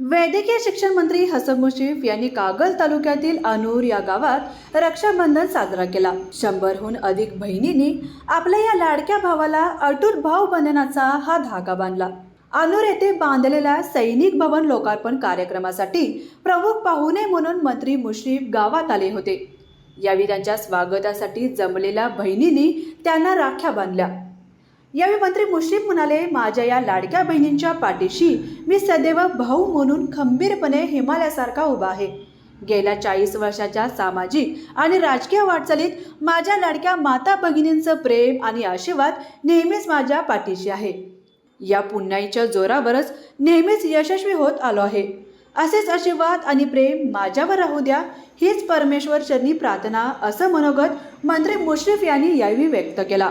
वैद्यकीय शिक्षण मंत्री हसन मुश्रीफ यांनी कागल तालुक्यातील अनूर या गावात रक्षाबंधन साजरा केला. शंभरहून अधिक बहिणींनी आपल्या या लाडक्या भावाला अटूट भाव बंधनाचा हा धागा बांधला. अनूर येथे बांधलेल्या सैनिक भवन लोकार्पण कार्यक्रमासाठी प्रमुख पाहुणे म्हणून मंत्री मुश्रीफ गावात आले होते. यावेळी त्यांच्या स्वागतासाठी जमलेल्या बहिणींनी त्यांना राख्या बांधल्या. यावेळी मंत्री मुश्रीफ म्हणाले माझ्या या लाडक्या बहिणींच्या पाठीशी मी सदैव भाऊ म्हणून खंबीरपणे हिमालयासारखा उभा आहे. गेल्या चाळीस वर्षाच्या सामाजिक आणि राजकीय वाटचालीत माझ्या लाडक्या माता भगिनींचं प्रेम आणि आशीर्वाद नेहमीच माझ्या पाठीशी आहे. या पुण्याईच्या जोरावरच नेहमीच यशस्वी होत आलो आहे. असेच आशीर्वाद आणि प्रेम माझ्यावर राहू द्या हीच परमेश्वर चरणी प्रार्थना असं मनोगत मंत्री मुश्रीफ यांनी यावेळी व्यक्त केला.